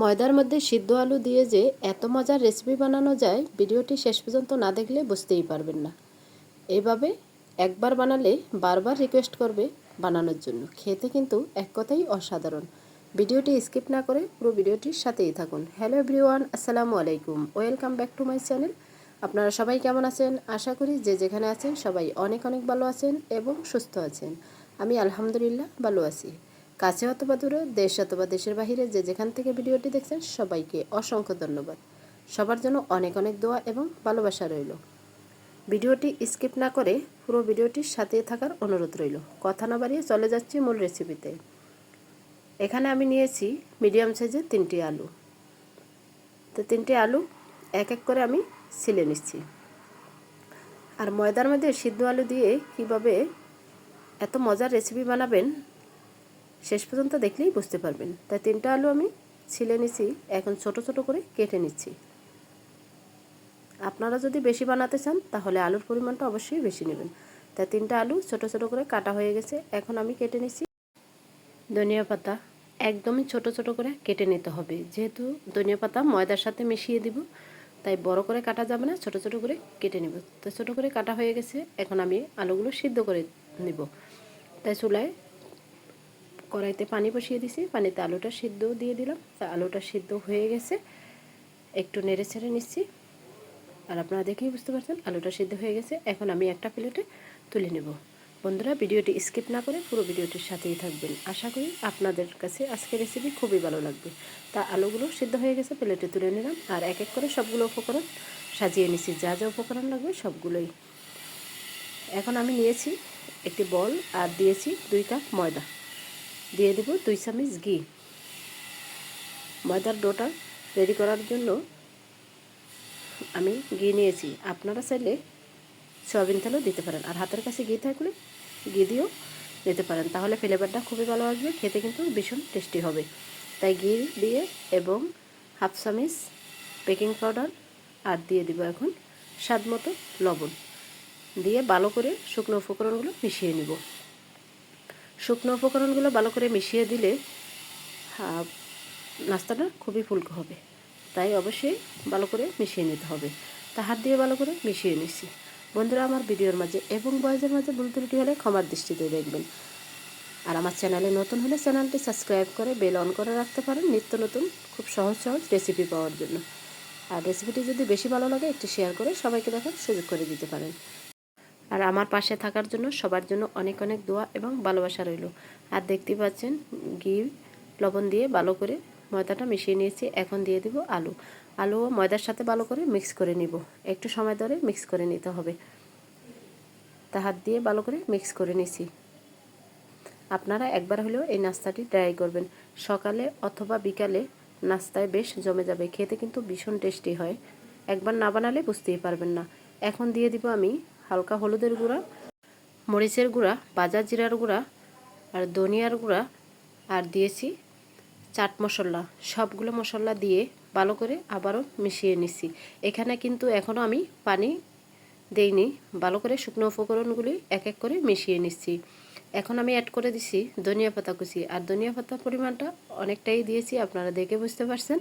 ময়দার মধ্যে সিদ্ধ আলু দিয়ে যে এত মজার রেসিপি বানানো যায়, ভিডিওটি শেষ পর্যন্ত না দেখলে বুঝতেই পারবেন না। এভাবে একবার বানালে বারবার রিকোয়েস্ট করবে বানানোর জন্য। খেতে কিন্তু এক কথাই অসাধারণ। ভিডিওটি স্কিপ না করে পুরো ভিডিওটির সাথেই থাকুন। হ্যালো এভরিওয়ান আসসালামু আলাইকুম। Welcome back to my channel আপনারা সবাই কেমন আছেন? আশা করি যে যেখানে আছেন সবাই অনেক অনেক ভালো আছেন এবং সুস্থ আছেন। আমি আলহামদুলিল্লাহ ভালো আছি। কাছে অথবা দূরে, দেশ অথবা দেশের বাহিরে যে যেখান থেকে ভিডিওটি দেখছেন, সবাইকে অসংখ্য ধন্যবাদ। সবার জন্য অনেক অনেক দোয়া এবং ভালোবাসা রইল। ভিডিওটি স্কিপ না করে পুরো ভিডিওটির সাথে থাকার অনুরোধ রইল। কথা না বাড়িয়ে চলে যাচ্ছি মূল রেসিপিতে এখানে আমি নিয়েছি মিডিয়াম সাইজের তিনটি আলু। তো তিনটি আলু এক এক করে আমি ছিলে নিচ্ছি। আর ময়দার মধ্যে সিদ্ধ আলু দিয়ে কীভাবে এত মজার রেসিপি বানাবেন শেষ পর্যন্ত দেখলেই বুঝতে পারবেন। তাই তিনটা আলু আমি ছিলে নিচ্ছি এখন ছোট ছোট করে কেটে নিচ্ছি। আপনারা যদি বেশি বানাতে চান, তাহলে আলুর পরিমাণটা অবশ্যই বেশি নেবেন। তাই তিনটা আলু ছোট ছোট করে কাটা হয়ে গেছে, এখন আমি কেটে নিচ্ছি ধনিয়া পাতা। একদমই ছোট ছোট করে কেটে নিতে হবে। যেহেতু ধনিয়া পাতা ময়দার সাথে মিশিয়ে দিব, তাই বড় করে কাটা যাবে না, ছোট ছোট করে কেটে নিব। তো ছোট করে কাটা হয়ে গেছে, এখন আমি আলুগুলো সিদ্ধ করে নিব। তাই চুলায় কড়াইতে পানি বসিয়ে দিছি। পানিতে আলুটা সিদ্ধ দিয়ে দিলাম। তা আলুটা সিদ্ধ হয়ে গেছে। একটু নেড়ে ছেড়ে নিচ্ছি। আর আপনারা দেখেই বুঝতে পারছেন, আলুটা সিদ্ধ হয়ে গেছে। এখন আমি একটা প্লেটে তুলে নেব। বন্ধুরা, ভিডিওটি স্কিপ না করে পুরো ভিডিওটির সাথেই থাকবেন। আশা করি আপনাদের কাছে আজকের রেসিপি খুবই ভালো লাগবে। তা আলুগুলো সিদ্ধ হয়ে গেছে, প্লেটে তুলে নিলাম। আর এক এক করে সবগুলো উপকরণ সাজিয়ে নিছি যা যা উপকরণ লাগবে সবগুলোই। এখন আমি নিয়েছি একটি বল আর দিয়েছি দুই কাপ ময়দা। দিয়ে দেব দুই চামচ ঘি। ময়দার ডোটা রেডি করার জন্য আমি ঘি নিয়েছি। আপনারা চাইলে সয়াবিন তেলও দিতে পারেন। আর হাতের কাছে ঘি থাকলে ঘি দিয়েও দিতে পারেন। তাহলে ফ্লেভারটা খুবই ভালো আসবে, খেতে কিন্তু ভীষণ টেস্টি হবে। তাই ঘি দিয়ে এবং হাফ চামিচ বেকিং পাউডার আর দিয়ে দিব এখন স্বাদ মতো লবণ। দিয়ে ভালো করে শুকনো উপকরণগুলো মিশিয়ে নিব। শুকনো উপকরণগুলো ভালো করে মিশিয়ে দিলে নাস্তাটা খুবই ফুলকো হবে। তাই অবশ্যই ভালো করে মিশিয়ে নিতে হবে। তা হাত দিয়ে ভালো করে মিশিয়ে নিচ্ছি বন্ধুরা, আমার ভিডিওর মাঝে এবং বয়সের মাঝে ভুল ত্রুটি হলে ক্ষমার দৃষ্টিতে দেখবেন। আর আমার চ্যানেলে নতুন হলে চ্যানেলটি সাবস্ক্রাইব করে বেল অন করে রাখতে পারেন নিত্য নতুন, খুব সহজ সহজ রেসিপি পাওয়ার জন্য। আর রেসিপিটি যদি বেশি ভালো লাগে, একটু শেয়ার করে সবাইকে দেখার সুযোগ করে দিতে পারেন। আর আমার পাশে থাকার জন্য সবার জন্য অনেক অনেক দোয়া এবং ভালোবাসা রইল। আর দেখতে পাচ্ছেন, ঘি, লবণ দিয়ে ভালো করে ময়দাটা মিশিয়ে নিয়েছি। এখন দিয়ে দিব আলু। আলু ও ময়দার সাথে ভালো করে মিক্স করে নিব। একটু সময় ধরে মিক্স করে নিতে হবে। তা হাত দিয়ে ভালো করে মিক্স করে নিছি। আপনারা একবার হলেও এই নাস্তাটি ট্রাই করবেন। সকালে অথবা বিকালে নাস্তায় বেশ জমে যাবে। খেতে কিন্তু ভীষণ টেস্টি হয়। একবার না বানালে বুঝতেই পারবেন না। এখন দিয়ে দিব আমি হালকা হলুদের গুঁড়া, মরিচের গুঁড়া বাজার জিরার গুঁড়া আর ধনিয়ার গুঁড়া আর দিয়েছি চাট মশলা। সবগুলো মশলা দিয়ে ভালো করে আবারও মিশিয়ে নিচ্ছি। এখানে কিন্তু এখনও আমি পানি দেইনি। ভালো করে শুকনো উপকরণগুলি এক এক করে মিশিয়ে নিচ্ছি। এখন আমি অ্যাড করে দিছি ধনিয়া পাতা কুচি। আর ধনিয়া পাতা পরিমাণটা অনেকটাই দিয়েছি, আপনারা দেখে বুঝতে পারছেন।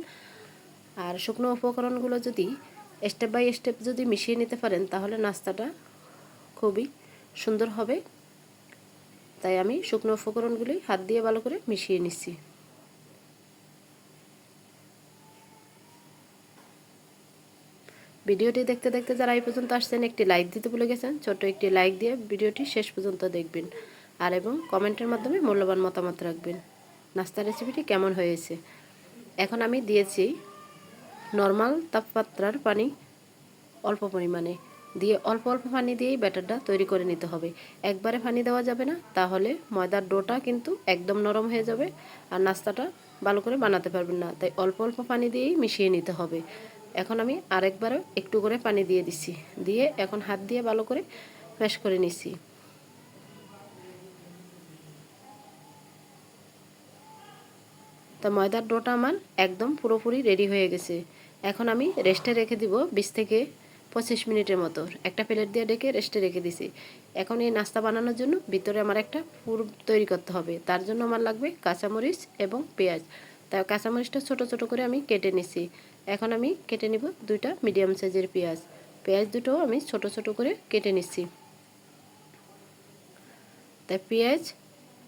আর শুকনো উপকরণগুলো যদি স্টেপ বাই স্টেপ যদি মিশিয়ে নিতে পারেন, তাহলে নাস্তাটা খুবই সুন্দর হবে। তাই আমি শুকনো উপকরণগুলি হাত দিয়ে ভালো করে মিশিয়ে নিচ্ছি। ভিডিওটি দেখতে দেখতে যারা এই পর্যন্ত আসছেন, একটি লাইক দিতে ভুলে গেছেন ছোট একটি লাইক দিয়ে ভিডিওটি শেষ পর্যন্ত দেখবেন। আর এবং কমেন্টের মাধ্যমে মূল্যবান মতামত রাখবেন। নাস্তা রেসিপিটি কেমন হয়েছে? এখন আমি দিয়েছি নর্মাল তাপমাত্রার পানি অল্প পরিমাণে। দিয়ে অল্প অল্প পানি দিয়েই ব্যাটারটা তৈরি করে নিতে হবে। একবারে পানি দেওয়া যাবে না, তাহলে ময়দার ডোটা কিন্তু একদম নরম হয়ে যাবে আর নাস্তাটা ভালো করে বানাতে পারবেন না। তাই অল্প অল্প পানি দিয়েই মিশিয়ে নিতে হবে। এখন আমি আরেকবারও একটু করে পানি দিয়ে দিচ্ছি। দিয়ে এখন হাত দিয়ে ভালো করে ম্যাশ করে নিচ্ছি। তা ময়দার ডোটা আমার একদম পুরোপুরি রেডি হয়ে গেছে। এখন আমি রেস্টে রেখে দিব বিশ থেকে পঁচিশ মিনিটের মতো। একটা প্লেট দিয়ে ডেকে রেস্টে রেখে দিছি। এখন এই নাস্তা বানানোর জন্য ভিতরে আমার একটা পুর তৈরি করতে হবে। তার জন্য আমার লাগবে কাঁচামরিচ এবং পেঁয়াজ। তাই কাঁচামরিচটা ছোট ছোট করে আমি কেটে নিছি। এখন আমি কেটে নিব দুইটা মিডিয়াম সাইজের পেঁয়াজ। পেঁয়াজ দুটো আমি ছোট ছোট করে কেটে নিচ্ছি তাই পেঁয়াজ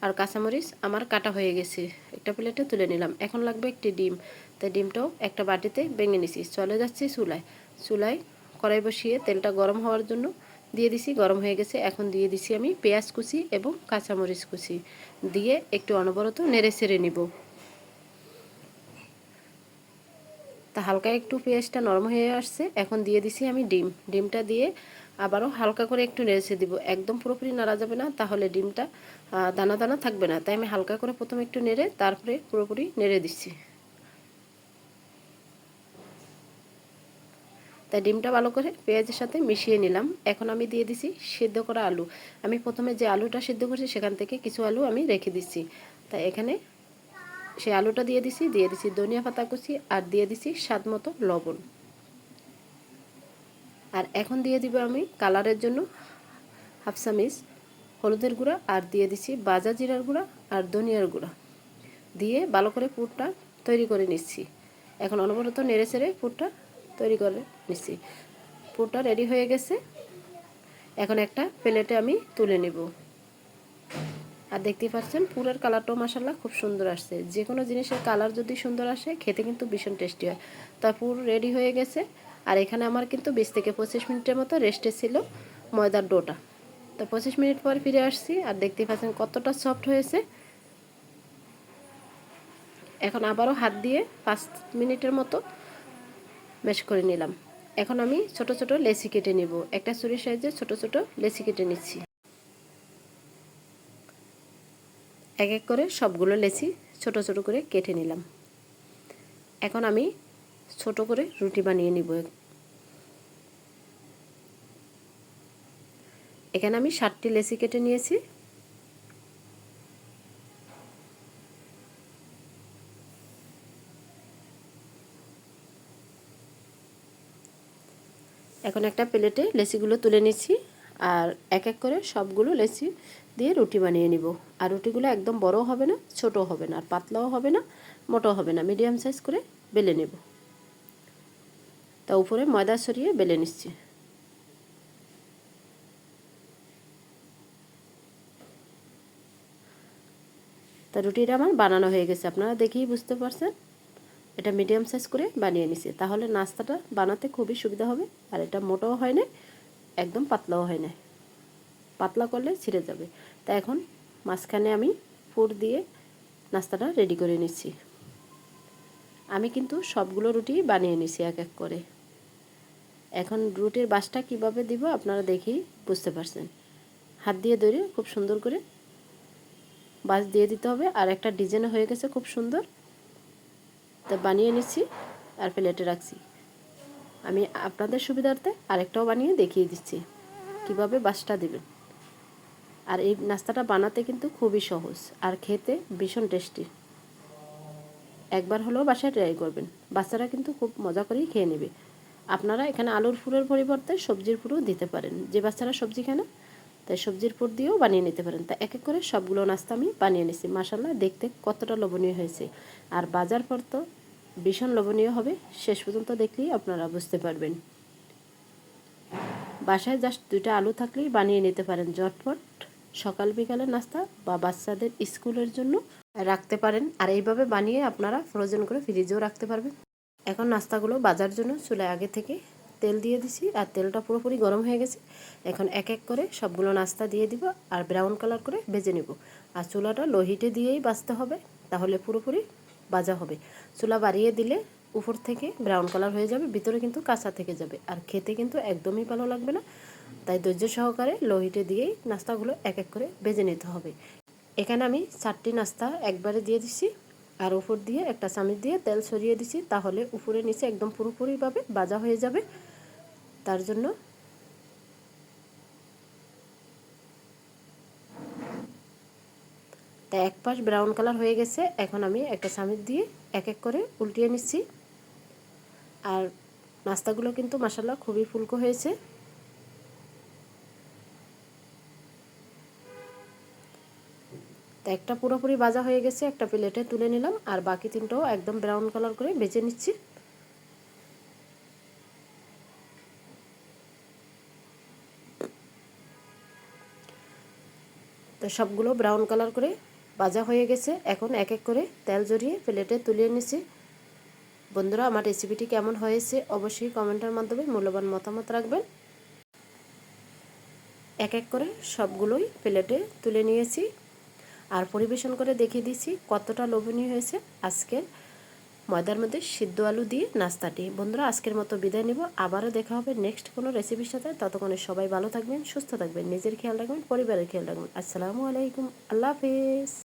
আর কাঁচামরিচ আমার কাটা হয়ে গেছে। একটা প্লেটে তুলে নিলাম। এখন লাগবে একটি ডিম। তাই ডিমটাও একটা বাটিতে ভেঙে নিছি। চলে যাচ্ছি চুলায়। চুলায় কড়াই বসিয়ে তেলটা গরম হওয়ার জন্য দিয়ে দিছি, গরম হয়ে গেছে। এখন দিয়ে দিছি আমি পেঁয়াজ কুচি এবং কাঁচামরিচ কুচি। দিয়ে একটু অনবরত নেড়ে ছেড়ে নিব। তা হালকা একটু পেঁয়াজটা নরম হয়ে আসছে, এখন দিয়ে দিছি আমি ডিম। ডিমটা দিয়ে আবারও হালকা করে একটু নেড়েছে দিব। একদম পুরোপুরি নাড়া যাবে না, তাহলে ডিমটা দানা দানা থাকবে না। তাই আমি হালকা করে প্রথমে একটু নেড়ে, তারপরে পুরোপুরি নেড়ে দিচ্ছি। তাই ডিমটা ভালো করে পেঁয়াজের সাথে মিশিয়ে নিলাম। এখন আমি দিয়ে দিছি সিদ্ধ করা আলু। আমি প্রথমে যে আলুটা সিদ্ধ করছি সেখান থেকে কিছু আলু আমি রেখে দিচ্ছি। তাই এখানে সেই আলুটা দিয়ে দিছি দিয়ে দিছি ধনিয়া পাতা কুচি আর দিয়ে দিছি স্বাদ মতো লবণ। আর এখন দিয়ে দিব আমি কালারের জন্য হাফ চামিচ হলুদের গুঁড়া আর দিয়ে দিছি বাজা জিরার গুঁড়া আর ধনিয়ার গুঁড়া। দিয়ে ভালো করে পুরটা তৈরি করে নিচ্ছি। এখন অনবরত নেড়ে চেড়ে পুরটা তৈরি করে নিচ্ছি পুরটা রেডি হয়ে গেছে। এখন একটা প্লেটে আমি তুলে নেব। আর দেখতেই পাচ্ছেন, পুরের কালারটাও মাসাল্লাহ খুব সুন্দর আসছে। যে কোনো জিনিসের কালার যদি সুন্দর আসে, খেতে কিন্তু ভীষণ টেস্টি হয়। তা পুর রেডি হয়ে গেছে। আর এখানে আমার কিন্তু বিশ থেকে পঁচিশ মিনিটের মতো রেস্টে ছিল ময়দার ডোটা। তো পঁচিশ মিনিট পর ফিরে আসছি আর দেখতেই পাচ্ছেন কতটা সফট হয়েছে। এখন আবারও হাত দিয়ে পাঁচ মিনিটের মতো ম্যাশ করে নিলাম। এখন আমি ছোট ছোট লেসি কেটে নেব। একটা ছুরির সাইজে ছোট ছোট লেসি কেটে নিচ্ছি। এক এক করে সবগুলো লেসি ছোট ছোট করে কেটে নিলাম। এখন আমি ছোট করে রুটি বানিয়ে নিব। এখানে আমি ষাটটি লেসি কেটে নিয়েছি। এখন একটা প্লেটে লেচিগুলো তুলে নিচ্ছি আর এক এক করে সবগুলো লেচি দিয়ে রুটি বানিয়ে নিব। আর রুটিগুলো একদম বড় হবে না ছোট হবে না, আর পাতলাও হবে না মোটো হবে না, মিডিয়াম সাইজ করে বেলে নেব। তা উপরে ময়দা সরিয়ে বেলে নিচ্ছি। তা রুটিটা আমার বানানো হয়ে গেছে, আপনারা দেখেই বুঝতে পারছেন। এটা মিডিয়াম সাইজ করে বানিয়ে নিছি। তাহলে নাস্তাটা বানাতে খুবই সুবিধা হবে, আর এটা মোটাও হয় না, একদম পাতলাও হয় না। পাতলা করলে ছিঁড়ে যাবে। তা এখন মাঝখানে আমি ফুট দিয়ে নাস্তাটা রেডি করে নিচ্ছি। আমি কিন্তু সবগুলো রুটি বানিয়ে নিছি এক এক করে। এখন রুটির বাসটা কীভাবে দিব আপনারা দেখেই বুঝতে পারছেন। হাত দিয়ে ধরে খুব সুন্দর করে বাস দিয়ে দিতে হবে, আর একটা ডিজাইন হয়ে গেছে খুব সুন্দর। তা বানিয়ে নিচ্ছি আর প্লেটে রাখছি। আমি আপনাদের সুবিধার্থে আরেকটাও বানিয়ে দেখিয়ে দিচ্ছি, কীভাবে বাসটা দেবেন। আর এই নাস্তাটা বানাতে কিন্তু খুবই সহজ আর খেতে ভীষণ টেস্টি। একবার হলেও বাসায় ট্রাই করবেন, বাচ্চারা কিন্তু খুব মজা করেই খেয়ে নেবে। আপনারা এখানে আলুর ফুলের পরিবর্তে সবজির ফুলও দিতে পারেন। যে বাচ্চারা সবজি খায় না, তাই সবজির ফুল দিয়েও বানিয়ে নিতে পারেন। তা এক এক করে সবগুলো নাস্তা আমি বানিয়ে নিছি মাসাল্লাহ দেখতে কতটা লোভনীয় হয়েছে। আর বাজার পর তো ভীষণ লোভনীয় হবে। শেষ পর্যন্ত দেখলেই আপনারা বুঝতে পারবেন। বাসায় জাস্ট দুইটা আলু থাকলেই বানিয়ে নিতে পারেন। ঝটপট সকাল বিকালের নাস্তা বা বাচ্চাদের স্কুলের জন্য রাখতে পারেন। আর এইভাবে বানিয়ে আপনারা ফ্রোজেন করে ফ্রিজেও রাখতে পারবেন। এখন নাস্তাগুলো বাজার জন্য চুলায় আগে থেকে তেল দিয়ে দিছি আর তেলটা পুরোপুরি গরম হয়ে গেছে। এখন এক এক করে সবগুলো নাস্তা দিয়ে দিব আর ব্রাউন কালার করে ভেজে নেব। আর চুলাটা লোহিটে দিয়েই বাঁচতে হবে। তাহলে পুরোপুরি বাজা হবে। চুলা বাড়িয়ে দিলে উপর থেকে ব্রাউন কালার হয়ে যাবে, ভিতরে কিন্তু কাঁচা থেকে যাবে। আর খেতে কিন্তু একদমই ভালো লাগবে না। তাই ধৈর্য সহকারে লোহিটে দিয়েই নাস্তাগুলো এক এক করে ভেজে নিতে হবে। এখানে আমি চারটি নাস্তা একবারে দিয়ে দিচ্ছি। আর উপর দিয়ে একটা চামিচ দিয়ে তেল সরিয়ে দিচ্ছি, তাহলে উপরে নিচে একদম পুরোপুরিভাবে বাজা হয়ে যাবে। তার জন্য তা এক পাশ ব্রাউন কালার হয়ে গেছে, এখন আমি একটা চামিচ দিয়ে এক এক করে উল্টিয়ে নিচ্ছি। আর নাস্তাগুলো কিন্তু মাসাল্লাহ খুবই ফুলকো হয়েছে। তো একটা পুরোপুরি ভাজা হয়ে গেছে, একটা প্লেটে তুলে নিলাম, আর বাকি তিনটাও একদম ব্রাউন কালার করে বেজে নিচ্ছি। তো সবগুলো ব্রাউন কালার করে ভাজা হয়ে গেছে। এখন এক এক করে তেল জড়িয়ে প্লেটে তুলিয়ে নিচ্ছি। বন্ধুরা, আমার রেসিপিটি কেমন হয়েছে অবশ্যই কমেন্টের মাধ্যমে মূল্যবান মতামত রাখবেন। এক এক করে সবগুলোই প্লেটে তুলে নিয়েছি। আর পরিবেশন করে দেখিয়ে দিচ্ছি কতটা লোভনীয় হয়েছে আজকের ময়দার মধ্যে সিদ্ধ আলু দিয়ে নাস্তাটি। বন্ধুরা, আজকের মতো বিদায় নিব। আবারও দেখা হবে নেক্সট কোনো রেসিপির সাথে। ততক্ষণে সবাই ভালো থাকবেন, সুস্থ থাকবেন, নিজের খেয়াল রাখবেন, পরিবারের খেয়াল রাখবেন। আসসালামু আলাইকুম। আল্লাহ হাফিজ।